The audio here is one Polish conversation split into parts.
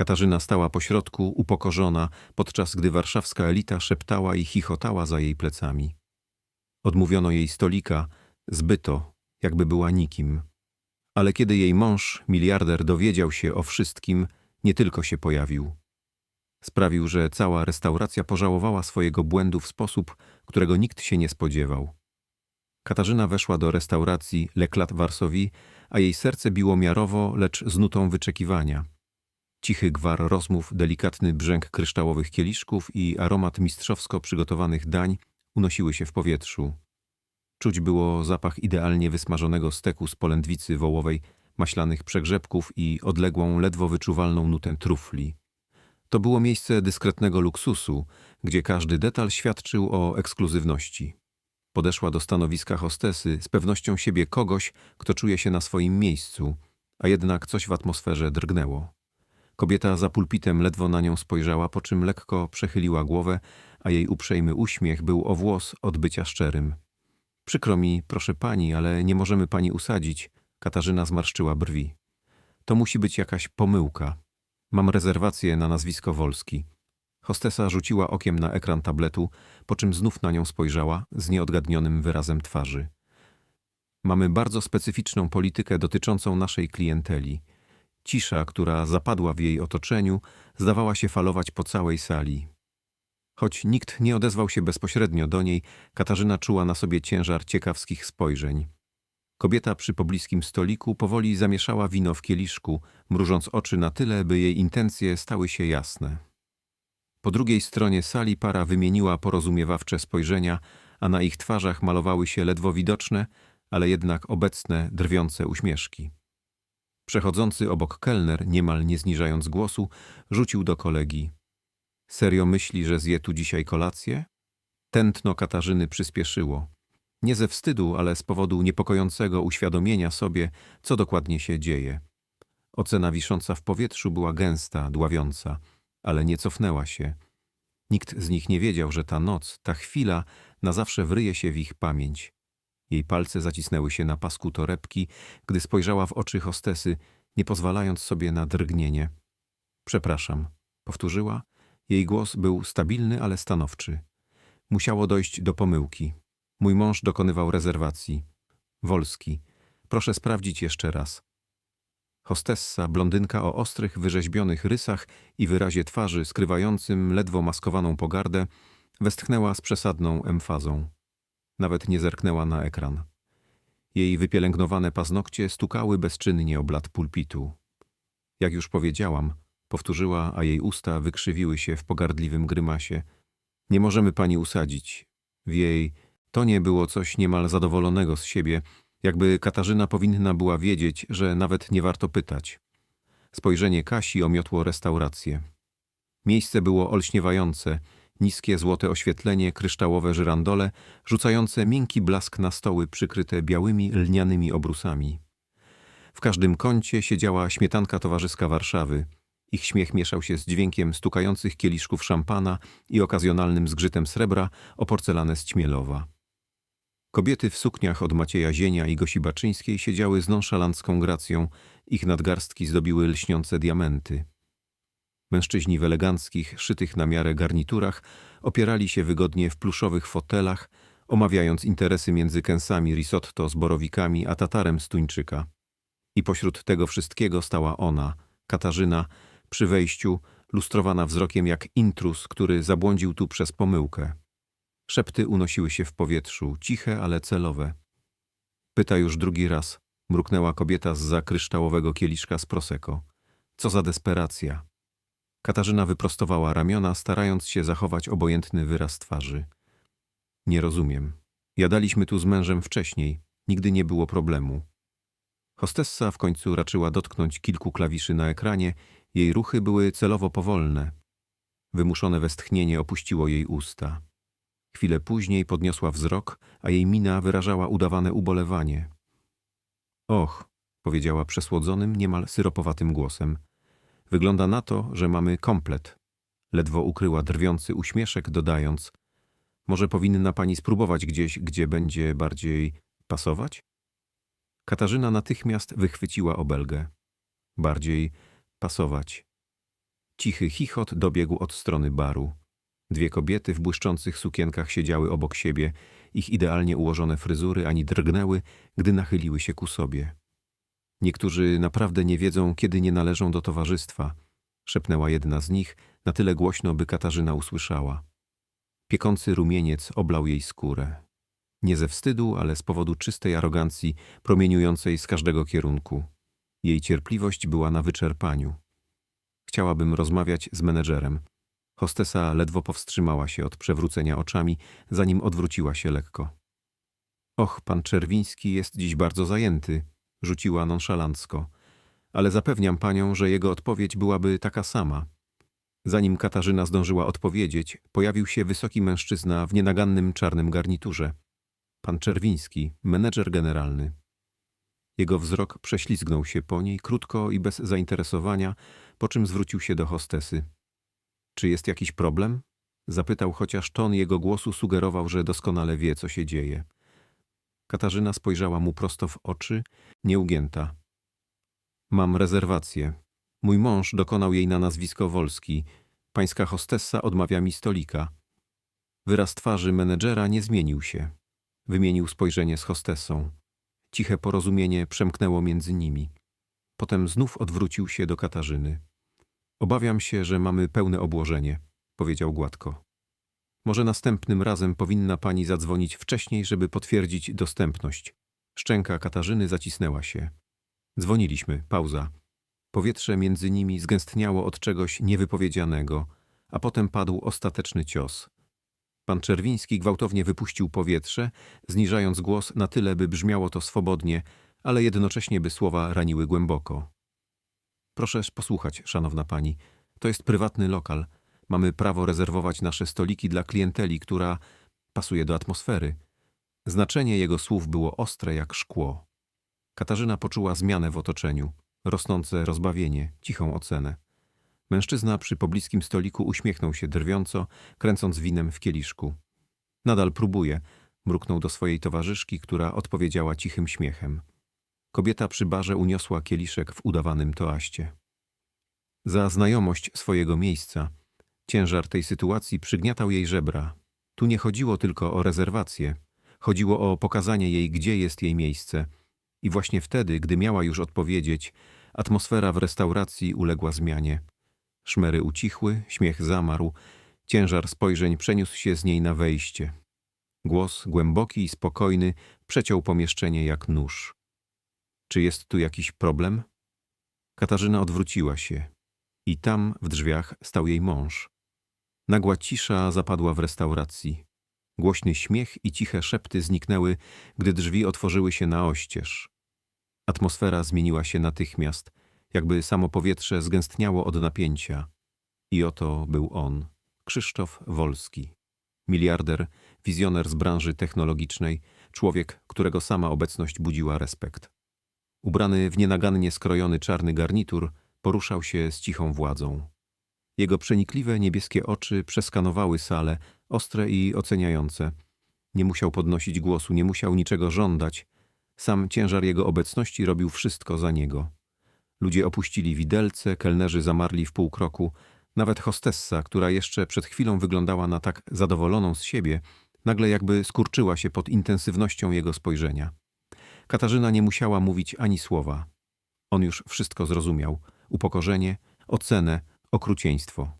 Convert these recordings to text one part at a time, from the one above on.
Katarzyna stała pośrodku, upokorzona, podczas gdy warszawska elita szeptała i chichotała za jej plecami. Odmówiono jej stolika, zbyto, jakby była nikim. Ale kiedy jej mąż, miliarder, dowiedział się o wszystkim, nie tylko się pojawił. Sprawił, że cała restauracja pożałowała swojego błędu w sposób, którego nikt się nie spodziewał. Katarzyna weszła do restauracji Leklat Warsowi, a jej serce biło miarowo, lecz z nutą wyczekiwania. Cichy gwar rozmów, delikatny brzęk kryształowych kieliszków i aromat mistrzowsko przygotowanych dań unosiły się w powietrzu. Czuć było zapach idealnie wysmażonego steku z polędwicy wołowej, maślanych przegrzebków i odległą, ledwo wyczuwalną nutę trufli. To było miejsce dyskretnego luksusu, gdzie każdy detal świadczył o ekskluzywności. Podeszła do stanowiska hostesy z pewnością siebie kogoś, kto czuje się na swoim miejscu, a jednak coś w atmosferze drgnęło. Kobieta za pulpitem ledwo na nią spojrzała, po czym lekko przechyliła głowę, a jej uprzejmy uśmiech był o włos od bycia szczerym. Przykro mi, proszę pani, ale nie możemy pani usadzić. Katarzyna zmarszczyła brwi. To musi być jakaś pomyłka. Mam rezerwację na nazwisko Wolski. Hostesa rzuciła okiem na ekran tabletu, po czym znów na nią spojrzała z nieodgadnionym wyrazem twarzy. Mamy bardzo specyficzną politykę dotyczącą naszej klienteli. Cisza, która zapadła w jej otoczeniu, zdawała się falować po całej sali. Choć nikt nie odezwał się bezpośrednio do niej, Katarzyna czuła na sobie ciężar ciekawskich spojrzeń. Kobieta przy pobliskim stoliku powoli zamieszała wino w kieliszku, mrużąc oczy na tyle, by jej intencje stały się jasne. Po drugiej stronie sali para wymieniła porozumiewawcze spojrzenia, a na ich twarzach malowały się ledwo widoczne, ale jednak obecne, drwiące uśmieszki. Przechodzący obok kelner, niemal nie zniżając głosu, rzucił do kolegi. Serio myśli, że zje tu dzisiaj kolację? Tętno Katarzyny przyspieszyło. Nie ze wstydu, ale z powodu niepokojącego uświadomienia sobie, co dokładnie się dzieje. Ocena wisząca w powietrzu była gęsta, dławiąca, ale nie cofnęła się. Nikt z nich nie wiedział, że ta noc, ta chwila na zawsze wryje się w ich pamięć. Jej palce zacisnęły się na pasku torebki, gdy spojrzała w oczy hostesy, nie pozwalając sobie na drgnienie. Przepraszam, powtórzyła. Jej głos był stabilny, ale stanowczy. Musiało dojść do pomyłki. Mój mąż dokonywał rezerwacji. Wolski. Proszę sprawdzić jeszcze raz. Hostessa, blondynka o ostrych, wyrzeźbionych rysach i wyrazie twarzy skrywającym ledwo maskowaną pogardę, westchnęła z przesadną emfazą. Nawet nie zerknęła na ekran. Jej wypielęgnowane paznokcie stukały bezczynnie o blat pulpitu. Jak już powiedziałam, powtórzyła, a jej usta wykrzywiły się w pogardliwym grymasie. Nie możemy pani usadzić. W jej tonie było coś niemal zadowolonego z siebie, jakby Katarzyna powinna była wiedzieć, że nawet nie warto pytać. Spojrzenie Kasi omiotło restaurację. Miejsce było olśniewające, niskie złote oświetlenie, kryształowe żyrandole, rzucające miękki blask na stoły przykryte białymi lnianymi obrusami. W każdym kącie siedziała śmietanka towarzyska Warszawy. Ich śmiech mieszał się z dźwiękiem stukających kieliszków szampana i okazjonalnym zgrzytem srebra o porcelanę z Ćmielowa. Kobiety w sukniach od Macieja Zienia i Gosi Baczyńskiej siedziały z nonszalancką gracją, ich nadgarstki zdobiły lśniące diamenty. Mężczyźni w eleganckich, szytych na miarę garniturach opierali się wygodnie w pluszowych fotelach, omawiając interesy między kęsami risotto z borowikami a tatarem z tuńczyka. I pośród tego wszystkiego stała ona, Katarzyna, przy wejściu, lustrowana wzrokiem jak intrus, który zabłądził tu przez pomyłkę. Szepty unosiły się w powietrzu, ciche, ale celowe. Pyta już drugi raz, mruknęła kobieta z za kryształowego kieliszka z prosecco. Co za desperacja. Katarzyna wyprostowała ramiona, starając się zachować obojętny wyraz twarzy. Nie rozumiem. Jadaliśmy tu z mężem wcześniej. Nigdy nie było problemu. Hostessa w końcu raczyła dotknąć kilku klawiszy na ekranie. Jej ruchy były celowo powolne. Wymuszone westchnienie opuściło jej usta. Chwilę później podniosła wzrok, a jej mina wyrażała udawane ubolewanie. Och, powiedziała przesłodzonym, niemal syropowatym głosem. Wygląda na to, że mamy komplet. Ledwo ukryła drwiący uśmieszek, dodając: Może powinna pani spróbować gdzieś, gdzie będzie bardziej pasować? Katarzyna natychmiast wychwyciła obelgę. Bardziej pasować. Cichy chichot dobiegł od strony baru. Dwie kobiety w błyszczących sukienkach siedziały obok siebie, ich idealnie ułożone fryzury ani drgnęły, gdy nachyliły się ku sobie. Niektórzy naprawdę nie wiedzą, kiedy nie należą do towarzystwa, szepnęła jedna z nich, na tyle głośno, by Katarzyna usłyszała. Piekący rumieniec oblał jej skórę. Nie ze wstydu, ale z powodu czystej arogancji promieniującej z każdego kierunku. Jej cierpliwość była na wyczerpaniu. Chciałabym rozmawiać z menedżerem. Hostesa ledwo powstrzymała się od przewrócenia oczami, zanim odwróciła się lekko. Och, pan Czerwiński jest dziś bardzo zajęty, rzuciła nonszalancko, ale zapewniam panią, że jego odpowiedź byłaby taka sama. Zanim Katarzyna zdążyła odpowiedzieć, pojawił się wysoki mężczyzna w nienagannym czarnym garniturze. Pan Czerwiński, menedżer generalny. Jego wzrok prześlizgnął się po niej krótko i bez zainteresowania, po czym zwrócił się do hostesy. Czy jest jakiś problem? Zapytał, chociaż ton jego głosu sugerował, że doskonale wie, co się dzieje. Katarzyna spojrzała mu prosto w oczy, nieugięta. Mam rezerwację. Mój mąż dokonał jej na nazwisko Wolski. Pańska hostessa odmawia mi stolika. Wyraz twarzy menedżera nie zmienił się. Wymienił spojrzenie z hostessą. Ciche porozumienie przemknęło między nimi. Potem znów odwrócił się do Katarzyny. Obawiam się, że mamy pełne obłożenie, powiedział gładko. Może następnym razem powinna pani zadzwonić wcześniej, żeby potwierdzić dostępność. Szczęka Katarzyny zacisnęła się. Dzwoniliśmy, pauza. Powietrze między nimi zgęstniało od czegoś niewypowiedzianego, a potem padł ostateczny cios. Pan Czerwiński gwałtownie wypuścił powietrze, zniżając głos na tyle, by brzmiało to swobodnie, ale jednocześnie by słowa raniły głęboko. Proszę posłuchać, szanowna pani. To jest prywatny lokal. Mamy prawo rezerwować nasze stoliki dla klienteli, która pasuje do atmosfery. Znaczenie jego słów było ostre jak szkło. Katarzyna poczuła zmianę w otoczeniu, rosnące rozbawienie, cichą ocenę. Mężczyzna przy pobliskim stoliku uśmiechnął się drwiąco, kręcąc winem w kieliszku. Nadal próbuje, mruknął do swojej towarzyszki, która odpowiedziała cichym śmiechem. Kobieta przy barze uniosła kieliszek w udawanym toaście. Za znajomość swojego miejsca, ciężar tej sytuacji przygniatał jej żebra. Tu nie chodziło tylko o rezerwację, chodziło o pokazanie jej, gdzie jest jej miejsce. I właśnie wtedy, gdy miała już odpowiedzieć, atmosfera w restauracji uległa zmianie. Szmery ucichły, śmiech zamarł, ciężar spojrzeń przeniósł się z niej na wejście. Głos, głęboki i spokojny, przeciął pomieszczenie jak nóż. Czy jest tu jakiś problem? Katarzyna odwróciła się i tam w drzwiach stał jej mąż. Nagła cisza zapadła w restauracji. Głośny śmiech i ciche szepty zniknęły, gdy drzwi otworzyły się na oścież. Atmosfera zmieniła się natychmiast, jakby samo powietrze zgęstniało od napięcia. I oto był on, Krzysztof Wolski. Miliarder, wizjoner z branży technologicznej, człowiek, którego sama obecność budziła respekt. Ubrany w nienagannie skrojony czarny garnitur, poruszał się z cichą władzą. Jego przenikliwe niebieskie oczy przeskanowały salę, ostre i oceniające. Nie musiał podnosić głosu, nie musiał niczego żądać. Sam ciężar jego obecności robił wszystko za niego. Ludzie opuścili widelce, kelnerzy zamarli w pół kroku. Nawet hostessa, która jeszcze przed chwilą wyglądała na tak zadowoloną z siebie, nagle jakby skurczyła się pod intensywnością jego spojrzenia. Katarzyna nie musiała mówić ani słowa. On już wszystko zrozumiał. Upokorzenie, ocenę, okrucieństwo.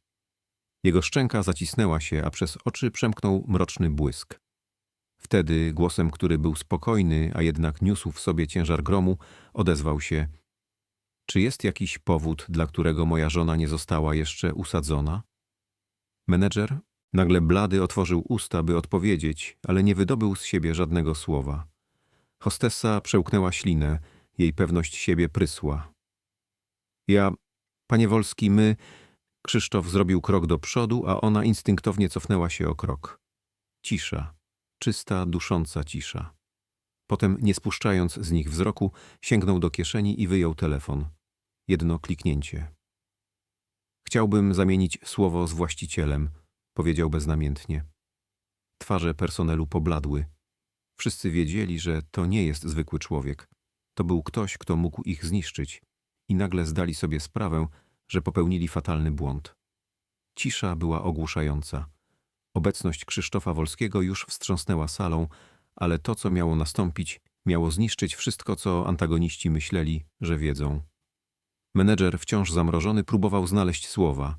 Jego szczęka zacisnęła się, a przez oczy przemknął mroczny błysk. Wtedy głosem, który był spokojny, a jednak niósł w sobie ciężar gromu, odezwał się – czy jest jakiś powód, dla którego moja żona nie została jeszcze usadzona? Menedżer nagle blady otworzył usta, by odpowiedzieć, ale nie wydobył z siebie żadnego słowa. Hostessa przełknęła ślinę, jej pewność siebie prysła. Ja, panie Wolski, my... Krzysztof zrobił krok do przodu, a ona instynktownie cofnęła się o krok. Cisza, czysta, dusząca cisza. Potem, nie spuszczając z nich wzroku, sięgnął do kieszeni i wyjął telefon. Jedno kliknięcie. Chciałbym zamienić słowo z właścicielem, powiedział beznamiętnie. Twarze personelu pobladły. Wszyscy wiedzieli, że to nie jest zwykły człowiek. To był ktoś, kto mógł ich zniszczyć i nagle zdali sobie sprawę, że popełnili fatalny błąd. Cisza była ogłuszająca. Obecność Krzysztofa Wolskiego już wstrząsnęła salą, ale to, co miało nastąpić, miało zniszczyć wszystko, co antagoniści myśleli, że wiedzą. Menedżer, wciąż zamrożony, próbował znaleźć słowa.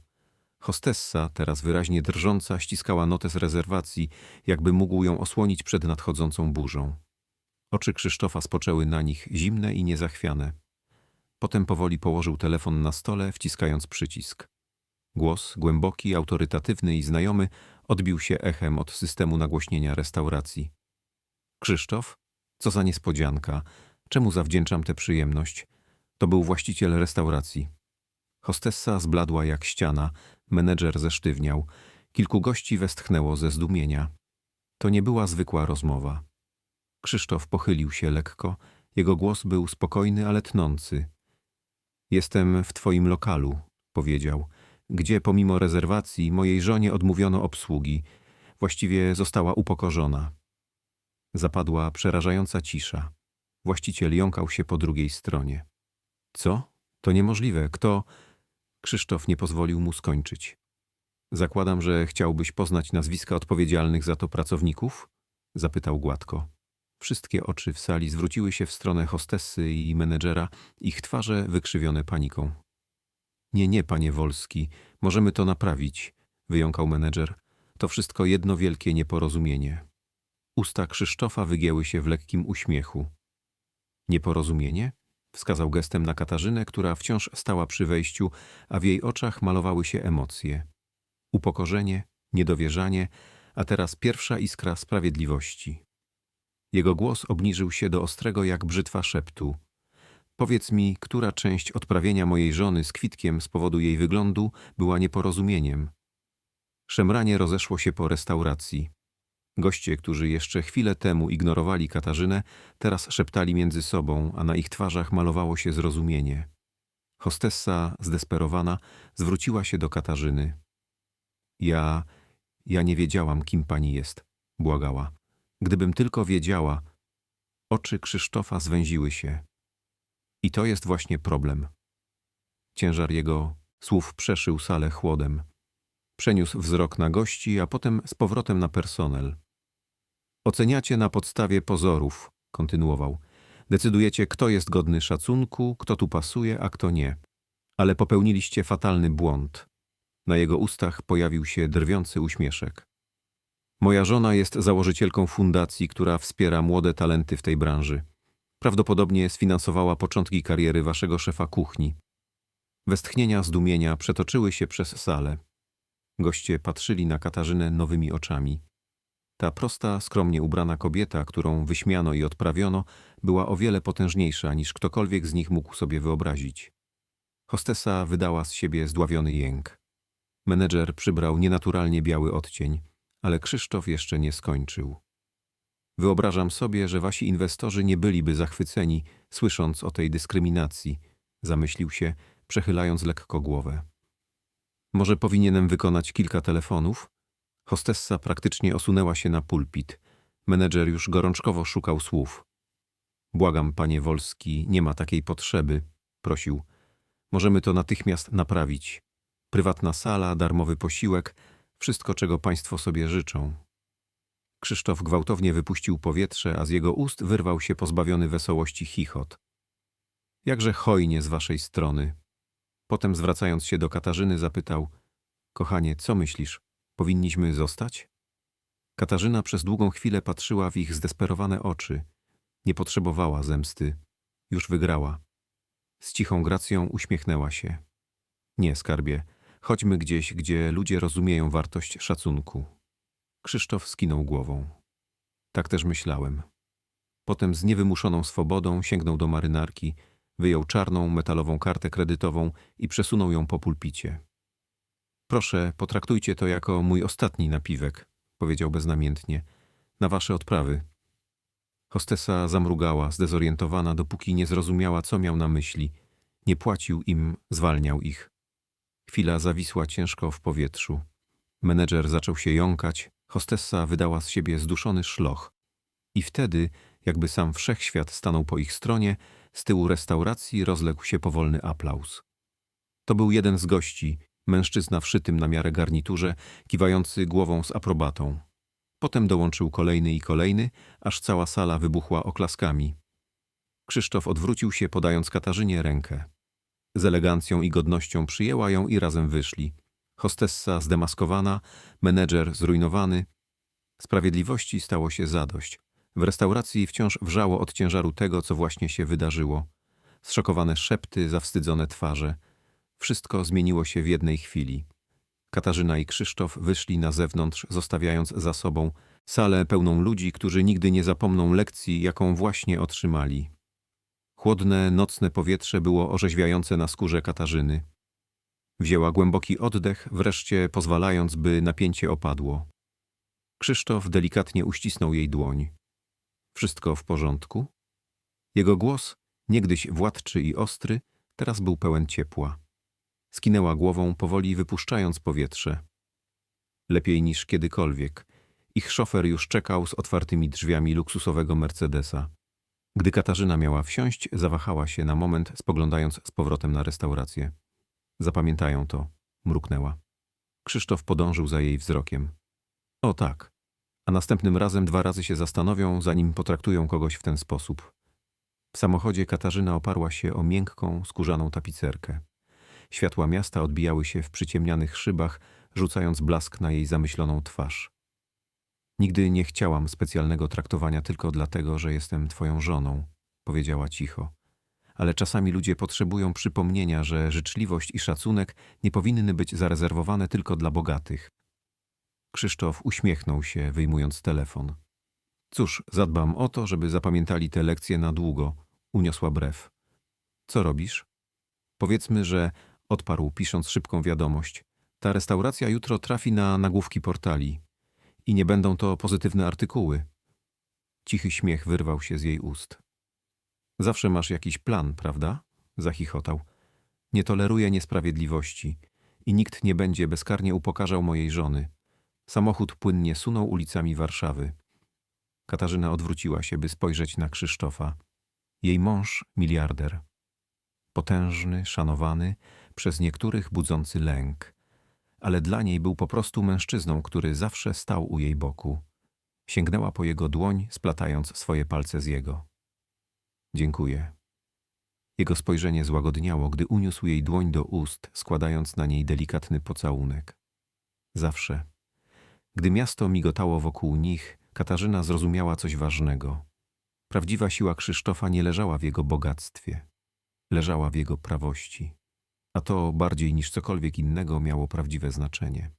Hostessa, teraz wyraźnie drżąca, ściskała notes rezerwacji, jakby mógł ją osłonić przed nadchodzącą burzą. Oczy Krzysztofa spoczęły na nich, zimne i niezachwiane. Potem powoli położył telefon na stole, wciskając przycisk. Głos, głęboki, autorytatywny i znajomy, odbił się echem od systemu nagłośnienia restauracji. Krzysztof? Co za niespodzianka. Czemu zawdzięczam tę przyjemność? To był właściciel restauracji. Hostessa zbladła jak ściana, menedżer zesztywniał. Kilku gości westchnęło ze zdumienia. To nie była zwykła rozmowa. Krzysztof pochylił się lekko. Jego głos był spokojny, ale tnący. Jestem w twoim lokalu, powiedział, gdzie pomimo rezerwacji mojej żonie odmówiono obsługi. Właściwie została upokorzona. Zapadła przerażająca cisza. Właściciel jąkał się po drugiej stronie. Co? To niemożliwe. Kto? Krzysztof nie pozwolił mu skończyć. Zakładam, że chciałbyś poznać nazwiska odpowiedzialnych za to pracowników? Zapytał gładko. Wszystkie oczy w sali zwróciły się w stronę hostessy i menedżera, ich twarze wykrzywione paniką. Nie, nie, panie Wolski, możemy to naprawić, wyjąkał menedżer. To wszystko jedno wielkie nieporozumienie. Usta Krzysztofa wygięły się w lekkim uśmiechu. Nieporozumienie? Wskazał gestem na Katarzynę, która wciąż stała przy wejściu, a w jej oczach malowały się emocje. Upokorzenie, niedowierzanie, a teraz pierwsza iskra sprawiedliwości. Jego głos obniżył się do ostrego jak brzytwa szeptu. Powiedz mi, która część odprawienia mojej żony z kwitkiem z powodu jej wyglądu była nieporozumieniem. Szemranie rozeszło się po restauracji. Goście, którzy jeszcze chwilę temu ignorowali Katarzynę, teraz szeptali między sobą, a na ich twarzach malowało się zrozumienie. Hostessa, zdesperowana, zwróciła się do Katarzyny. Ja, ja nie wiedziałam, kim pani jest, błagała. Gdybym tylko wiedziała. Oczy Krzysztofa zwęziły się. I to jest właśnie problem. Ciężar jego słów przeszył salę chłodem. Przeniósł wzrok na gości, a potem z powrotem na personel. Oceniacie na podstawie pozorów, kontynuował. Decydujecie, kto jest godny szacunku, kto tu pasuje, a kto nie. Ale popełniliście fatalny błąd. Na jego ustach pojawił się drwiący uśmieszek. Moja żona jest założycielką fundacji, która wspiera młode talenty w tej branży. Prawdopodobnie sfinansowała początki kariery waszego szefa kuchni. Westchnienia zdumienia przetoczyły się przez salę. Goście patrzyli na Katarzynę nowymi oczami. Ta prosta, skromnie ubrana kobieta, którą wyśmiano i odprawiono, była o wiele potężniejsza niż ktokolwiek z nich mógł sobie wyobrazić. Hostesa wydała z siebie zdławiony jęk. Menedżer przybrał nienaturalnie biały odcień, ale Krzysztof jeszcze nie skończył. Wyobrażam sobie, że wasi inwestorzy nie byliby zachwyceni, słysząc o tej dyskryminacji, zamyślił się, przechylając lekko głowę. Może powinienem wykonać kilka telefonów? Hostessa praktycznie osunęła się na pulpit. Menedżer już gorączkowo szukał słów. Błagam, panie Wolski, nie ma takiej potrzeby, prosił. Możemy to natychmiast naprawić. Prywatna sala, darmowy posiłek, wszystko, czego państwo sobie życzą. Krzysztof gwałtownie wypuścił powietrze, a z jego ust wyrwał się pozbawiony wesołości chichot. Jakże hojnie z waszej strony. Potem zwracając się do Katarzyny zapytał – Kochanie, co myślisz? Powinniśmy zostać? Katarzyna przez długą chwilę patrzyła w ich zdesperowane oczy. Nie potrzebowała zemsty. Już wygrała. Z cichą gracją uśmiechnęła się. Nie, skarbie, chodźmy gdzieś, gdzie ludzie rozumieją wartość szacunku. Krzysztof skinął głową. Tak też myślałem. Potem z niewymuszoną swobodą sięgnął do marynarki, wyjął czarną, metalową kartę kredytową i przesunął ją po pulpicie. Proszę, potraktujcie to jako mój ostatni napiwek, powiedział beznamiętnie. Na wasze odprawy. Hostesa zamrugała, zdezorientowana, dopóki nie zrozumiała, co miał na myśli. Nie płacił im, zwalniał ich. Chwila zawisła ciężko w powietrzu. Menedżer zaczął się jąkać, hostessa wydała z siebie zduszony szloch. I wtedy, jakby sam wszechświat stanął po ich stronie, z tyłu restauracji rozległ się powolny aplauz. To był jeden z gości, mężczyzna w szytym na miarę garniturze, kiwający głową z aprobatą. Potem dołączył kolejny i kolejny, aż cała sala wybuchła oklaskami. Krzysztof odwrócił się, podając Katarzynie rękę. Z elegancją i godnością przyjęła ją i razem wyszli. Hostessa zdemaskowana, menedżer zrujnowany. Sprawiedliwości stało się zadość. W restauracji wciąż wrzało od ciężaru tego, co właśnie się wydarzyło. Zszokowane szepty, zawstydzone twarze. Wszystko zmieniło się w jednej chwili. Katarzyna i Krzysztof wyszli na zewnątrz, zostawiając za sobą salę pełną ludzi, którzy nigdy nie zapomną lekcji, jaką właśnie otrzymali. Chłodne, nocne powietrze było orzeźwiające na skórze Katarzyny. Wzięła głęboki oddech, wreszcie pozwalając, by napięcie opadło. Krzysztof delikatnie uścisnął jej dłoń. Wszystko w porządku? Jego głos, niegdyś władczy i ostry, teraz był pełen ciepła. Skinęła głową, powoli wypuszczając powietrze. Lepiej niż kiedykolwiek. Ich szofer już czekał z otwartymi drzwiami luksusowego Mercedesa. Gdy Katarzyna miała wsiąść, zawahała się na moment, spoglądając z powrotem na restaurację. Zapamiętają to, mruknęła. Krzysztof podążył za jej wzrokiem. O tak. A następnym razem dwa razy się zastanowią, zanim potraktują kogoś w ten sposób. W samochodzie Katarzyna oparła się o miękką, skórzaną tapicerkę. Światła miasta odbijały się w przyciemnianych szybach, rzucając blask na jej zamyśloną twarz. Nigdy nie chciałam specjalnego traktowania tylko dlatego, że jestem twoją żoną, powiedziała cicho. Ale czasami ludzie potrzebują przypomnienia, że życzliwość i szacunek nie powinny być zarezerwowane tylko dla bogatych. Krzysztof uśmiechnął się, wyjmując telefon. Cóż, zadbam o to, żeby zapamiętali te lekcje na długo, uniosła brew. Co robisz? Powiedzmy, że odparł, pisząc szybką wiadomość. Ta restauracja jutro trafi na nagłówki portali. I nie będą to pozytywne artykuły. Cichy śmiech wyrwał się z jej ust. Zawsze masz jakiś plan, prawda? Zachichotał. Nie toleruję niesprawiedliwości i nikt nie będzie bezkarnie upokarzał mojej żony. Samochód płynnie sunął ulicami Warszawy. Katarzyna odwróciła się, by spojrzeć na Krzysztofa. Jej mąż miliarder. Potężny, szanowany, przez niektórych budzący lęk. Ale dla niej był po prostu mężczyzną, który zawsze stał u jej boku. Sięgnęła po jego dłoń, splatając swoje palce z jego. Dziękuję. Jego spojrzenie złagodniało, gdy uniósł jej dłoń do ust, składając na niej delikatny pocałunek. Zawsze. Gdy miasto migotało wokół nich, Katarzyna zrozumiała coś ważnego. Prawdziwa siła Krzysztofa nie leżała w jego bogactwie, leżała w jego prawości, a to bardziej niż cokolwiek innego miało prawdziwe znaczenie.